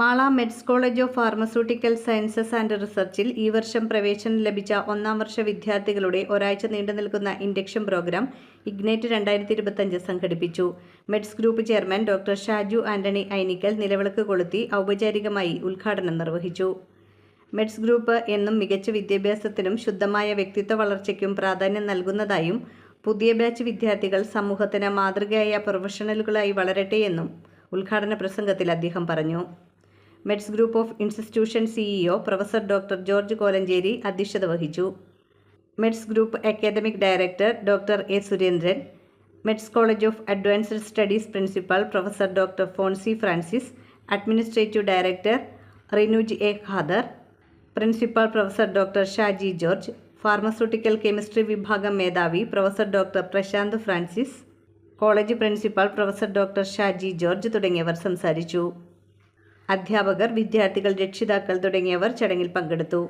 Mala Meds college of pharmaceutical sciences and റിസർച്ചിൽ ഈ വർഷം പ്രവേശനം ലഭിച്ച ഒന്നാം വർഷ വിദ്യാർത്ഥികളുടെ ഒരാഴ്ച നീണ്ടു നിൽക്കുന്ന ഇൻഡക്ഷൻ പ്രോഗ്രാം ഇഗ്നേറ്റ് രണ്ടായിരത്തി ഇരുപത്തഞ്ച് സംഘടിപ്പിച്ചു. Meds group chairman doctor Shaju Antony Ainikkal നിലവിളക്ക് കൊളുത്തി ഔപചാരികമായി ഉദ്ഘാടനം നിർവഹിച്ചു. മെഡ്സ് ഗ്രൂപ്പ് എന്നും മികച്ച വിദ്യാഭ്യാസത്തിനും ശുദ്ധമായ വ്യക്തിത്വ വളർച്ചയ്ക്കും പ്രാധാന്യം നൽകുന്നതായും പുതിയ ബാച്ച് വിദ്യാർത്ഥികൾ സമൂഹത്തിന് മാതൃകയായ പ്രൊഫഷണലുകളായി വളരട്ടെയെന്നും ഉദ്ഘാടന പ്രസംഗത്തിൽ അദ്ദേഹം പറഞ്ഞു. Meds group of institution CEO professor doctor George Kolenchery അധ്യക്ഷത വഹിച്ചു. Meds group academic director doctor A Surendran. Meds college of advanced studies principal professor doctor Fonsy Francis. Administrative director Rinuj A Khader. Principal professor doctor Shaji George. Pharmaceutical chemistry വിഭാഗം മേധാവി professor doctor Prashanth Francis. College principal professor doctor Shaji George തുടങ്ങിയവർ സംസാരിച്ചു. അധ്യാപകർ വിദ്യാർത്ഥികൾ രക്ഷിതാക്കൾ തുടങ്ങിയവർ ചടങ്ങിൽ പങ്കെടുത്തു.